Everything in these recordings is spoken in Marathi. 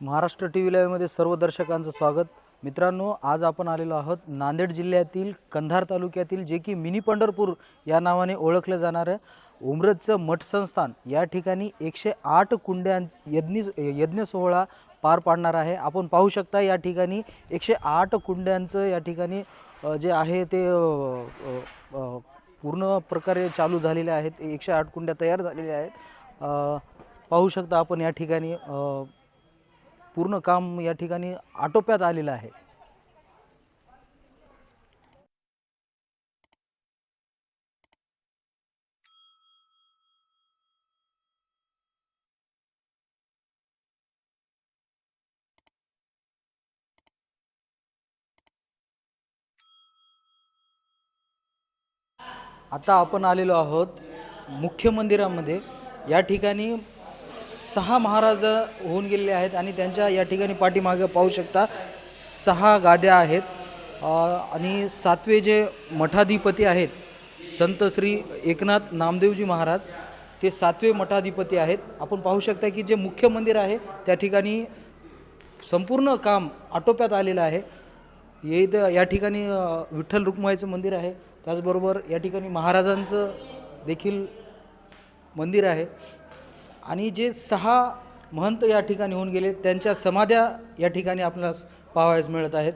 महाराष्ट्र टी व्ही लाईव्हमध्ये सर्व दर्शकांचं स्वागत. मित्रांनो आज आपण आलेलो आहोत नांदेड जिल्ह्यातील कंधार तालुक्यातील जे की मिनी पंढरपूर या नावाने ओळखलं जाणारं उमरजचं मठ संस्थान. या ठिकाणी एकशे आठ कुंड्यां यज्ञ यज्ञ सोहळा पार पाडणार आहे. आपण पाहू शकता या ठिकाणी एकशे आठ कुंड्यांचं या ठिकाणी जे आहे ते पूर्ण प्रकारे चालू झालेले आहेत. एकशे आठ कुंड्या तयार झालेल्या आहेत. पाहू शकता आपण या ठिकाणी पूर्ण काम या ठिकाणी आटोप्यात आलेलं आहे. आता आपण आलेलो आहोत मुख्य मंदिरामध्ये. या ठिकाणी सहा महाराज होऊन गेलेले आहेत आणि त्यांच्या या ठिकाणी पाठीमागे पाहू शकता सहा गाद्या आहेत. आणि सातवे जे मठाधिपती आहेत संत श्री एकनाथ नामदेवजी महाराज ते सातवे मठाधिपती आहेत. आपण पाहू शकता की जे मुख्य मंदिर आहे त्या ठिकाणी संपूर्ण काम आटोप्यात आलेलं आहे. हे इथं या ठिकाणी विठ्ठल रुक्माईचं मंदिर आहे. त्याचबरोबर या ठिकाणी महाराजांचं देखील मंदिर आहे. आणि जे सहा महंत या ठिकाणी होऊन गेले त्यांच्या समाध्या या ठिकाणी आपल्याला पाहावयास मिळत आहेत.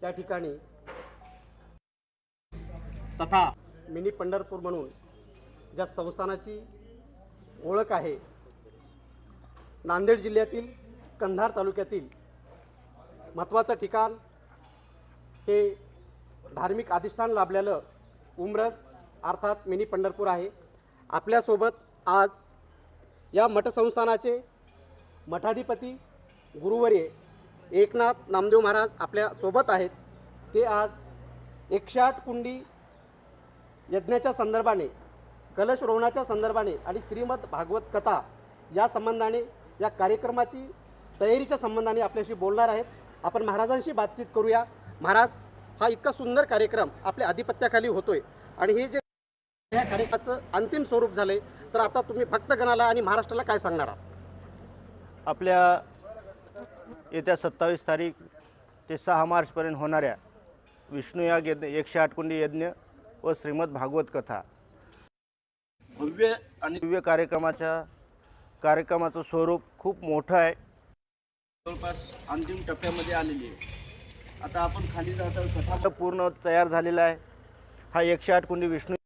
त्या ठिकाणी तथा मिनी पंढरपूर म्हणून ज्या संस्थानाची ओळख आहे नांदेड जिल्ह्यातील कंधार तालुक्यातील महत्त्वाचं ठिकाण हे धार्मिक अधिष्ठान लाभलेलं उमरज अर्थात मिनी पंढरपूर आहे. आपल्यासोबत आज या मठसंस्थानाचे मठाधिपती गुरुवर्य एकनाथ नामदेव महाराज आपल्यासोबत आहेत. ते आज एकशे आठ कुंडी यज्ञाच्या संदर्भाने कलश रोवणाच्या संदर्भाने आणि श्रीमद भागवत कथा या संबंधाने या कार्यक्रमाची तयारीच्या संबंधाने आपल्याशी बोलणार आहेत. आपण महाराजांशी बातचीत करूया. महाराज हा इतका सुंदर कार्यक्रम आपल्या आधिपत्याखाली होतोय. आणि हे जे या कार्यक्रमाचं अंतिम स्वरूप झालंय तर आता तुम्ही भक्तगणाला आणि महाराष्ट्राला काय सांगणार आहात? आपल्या येत्या सत्तावीस तारीख ते सहा मार्चपर्यंत होणाऱ्या विष्णुयाग यज्ञ एकशे आठ कुंडी यज्ञ व श्रीमद भागवत कथा. भव्य आणि दिव्य कार्यक्रमाच्या कार्यक्रमाचं स्वरूप खूप मोठं आहे. जवळपास अंतिम टप्प्यामध्ये आलेली आहे. आता आपण खाली जाता कथा पूर्ण तयार झालेला आहे. हा एकशे आठ कुंडी विष्णू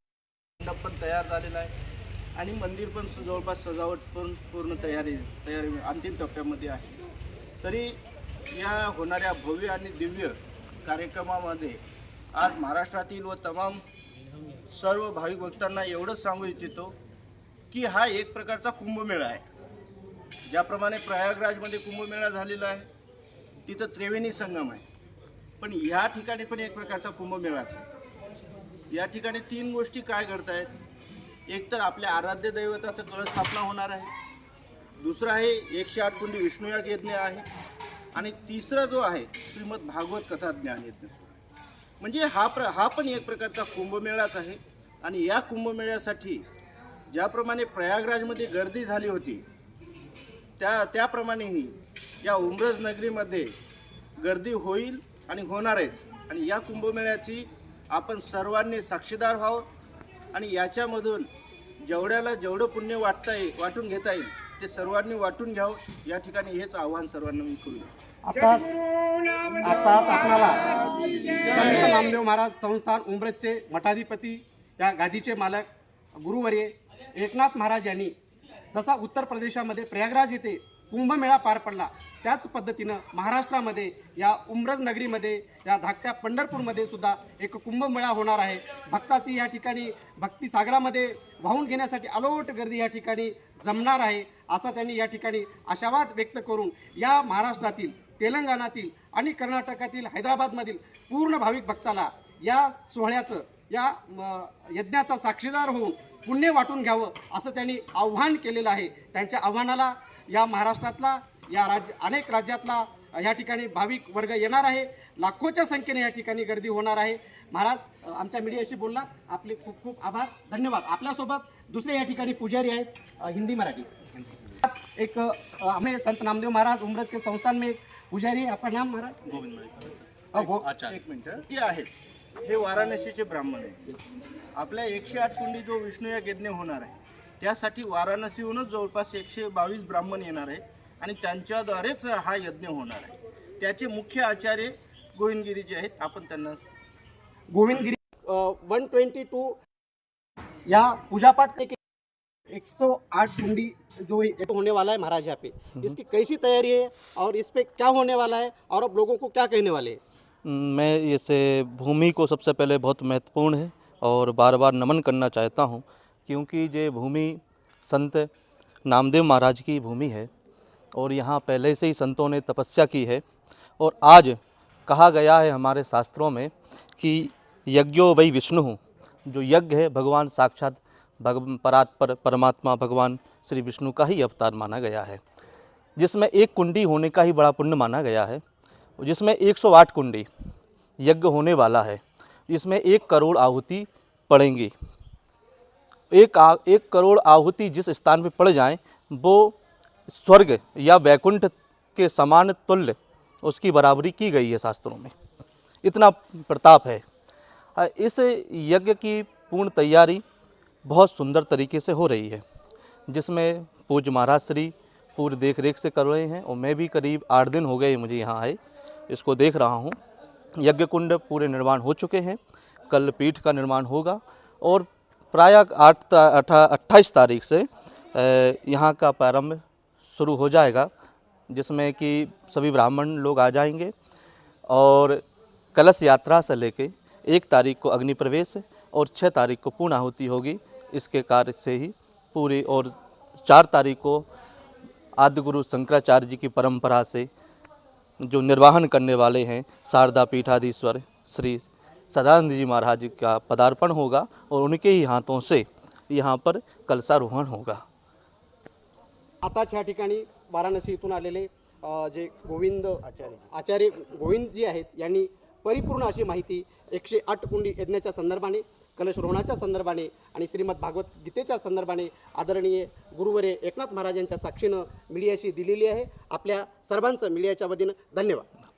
मंडप पण तयार झालेला आहे. आणि मंदिर पण जवळपास सजावट पण पूर्ण तयारी तयारी अंतिम टप्प्यामध्ये आहे. तरी या होणाऱ्या भव्य आणि दिव्य कार्यक्रमामध्ये आज महाराष्ट्रातील व तमाम सर्व भाविक भक्तांना एवढंच सांगू इच्छितो की हा एक प्रकारचा कुंभमेळा आहे. ज्याप्रमाणे प्रयागराजमध्ये कुंभमेळा झालेला आहे तिथं त्रिवेणी संगम आहे. पण या ठिकाणी पण एक प्रकारचा कुंभमेळाच आहे. या ठिकाणी तीन गोष्टी काय घडत आहेत एक तर आपल्या आराध्य दैवताचं कळस्थापना होणार आहे. दुसरं आहे एकशे आठ कुंडी विष्णुयाग यज्ञ आहे. आणि तिसरा जो आहे श्रीमद भागवत कथा ज्ञान यज्ञ. म्हणजे हा प्र हा पण एक प्रकारचा कुंभमेळाच आहे. आणि या कुंभमेळ्यासाठी ज्याप्रमाणे प्रयागराजमध्ये गर्दी झाली होती त्या त्याप्रमाणेही या उमरज नगरीमध्ये गर्दी होईल आणि होणारच आणि या कुंभमेळ्याची आपण सर्वांनी साक्षीदार व्हावं आणि याच्यामधून जेवढ्याला जेवढं पुण्य वाटता येईल वाटून घेता येईल ते सर्वांनी वाटून घ्यावं. या ठिकाणी हेच आव्हान सर्वांना मी करू आताच आताच आपणाला संत नामदेव महाराज संस्थान उमरजचे मठाधिपती या गादीचे मालक गुरुवर्य एकनाथ महाराज यांनी जसा उत्तर प्रदेशामध्ये प्रयागराज येथे कुंभमेळा पार पडला त्याच पद्धतीनं महाराष्ट्रामध्ये या उमरज नगरीमध्ये या धाकट्या पंढरपूरमध्ये सुद्धा एक कुंभमेळा होणार आहे. भक्ताची या ठिकाणी भक्तिसागरामध्ये वाहून घेण्यासाठी अलोट गर्दी या ठिकाणी जमणार आहे असा त्यांनी या ठिकाणी आशावाद व्यक्त करून या महाराष्ट्रातील तेलंगणातील आणि कर्नाटकातील हैदराबादमधील पूर्ण भाविक भक्ताला या सोहळ्याचं या म, यज्ञाचा साक्षीदार होऊन पुण्य वाटून घ्यावं असं त्यांनी आव्हान केलेलं आहे. त्यांच्या आव्हानाला या महाराष्ट्रातला या राज्य अनेक राज्यातला या ठिकाणी भाविक वर्ग येणार आहे. लाखोच्या संख्येने या ठिकाणी गर्दी होणार आहे. महाराज आमच्या मीडियाशी बोलला. आपले खूप खूप आभार. धन्यवाद. आपल्यासोबत दुसरे या ठिकाणी पुजारी आहेत हिंदी मराठी. एक हमें संत नामदेव महाराज उमरज के संस्थान में पुजारी आपका नाम महाराज? गोविंद अ, गो- एक मिनिट. हे आहेत. हे वाराणसीचे ब्राह्मण आहेत. आपल्या एकशे आठ कुंडी जो विष्णुयाग यज्ञ होणार आहे त्यासाठी वाराणसीहूनच जवळपास एकशे बावीस ब्राह्मण येणार आहे आणि त्यांच्याद्वारेच हा यज्ञ होणार आहे. त्याचे मुख्य आचार्य गोविंदगिरी जे आहेत आपण त्यांना गोविंदगिरी वन ट्वेंटी टू या पूजा पाठ के एक सौ आठ कुंडी जो ये होने वाला है महाराज यहाँ पे। इसकी कैसी तैयारी है और इस पे क्या होने वाला है और आप लोगों को क्या कहने वाले हैं? मैं इसे भूमि को सबसे पहले बहुत महत्वपूर्ण है और बार बार नमन करना चाहता हूँ, क्योंकि ये भूमि संत नामदेव महाराज की भूमि है और यहाँ पहले से ही संतों ने तपस्या की है और आज कहा गया है हमारे शास्त्रों में कि यज्ञो वही विष्णु, जो यज्ञ है भगवान साक्षात भग परात्पर परमात्मा भगवान श्री विष्णु का ही अवतार माना गया है, जिसमें एक कुंडी होने का ही बड़ा पुण्य माना गया है। जिसमें 108 कुंडी यज्ञ होने वाला है इसमें एक करोड़ आहुति पड़ेंगी। एक आ, एक करोड़ आहुति जिस स्थान पर पड़ जाएँ वो स्वर्ग या वैकुंठ के समान तुल्य उसकी बराबरी की गई है शास्त्रों में। इतना प्रताप है। इस यज्ञ की पूर्ण तैयारी बहुत सुंदर तरीके से हो रही है जिसमें पूज्य महाराज श्री पूरी देख रेख से कर रहे हैं और मैं भी करीब आठ दिन हो गए मुझे यहाँ आए। इसको देख रहा हूँ। यज्ञ कुंड पूरे निर्माण हो चुके हैं। कल पीठ का निर्माण होगा और प्राय आठ अट्ठाईस तारीख से यहाँ का प्रारंभ शुरू हो जाएगा, जिसमें कि सभी ब्राह्मण लोग आ जाएँगे और कलश यात्रा से लेके एक तारीख को अग्नि प्रवेश और छः तारीख को पूर्ण आहुति होगी। इसके कार्य से ही पूरी और चार तारीख को आदिगुरु शंकराचार्य जी की परंपरा से जो निर्वाहन करने वाले हैं शारदा पीठाधीश्वर श्री सदानंद जी महाराज जी का पदार्पण होगा और उनके ही हाथों से यहाँ पर कलशारोहण होगा। आताच या ठिकाणी वाराणसी इथून आलेले अ, जे गोविंद आचार्य आचार्य गोविंद जी आहेत यांनी परिपूर्ण अशी माहिती एकशे आठ कुंडी यज्ञाच्या संदर्भाने कलशरोहणाच्या संदर्भाने आणि श्रीमद भागवत गीतेच्या संदर्भाने आदरणीय गुरुवरे एकनाथ महाराजांच्या साक्षीनं मीडियाशी दिलेली आहे. आपल्या सर्वांचं मीडियाच्या वतीनं धन्यवाद.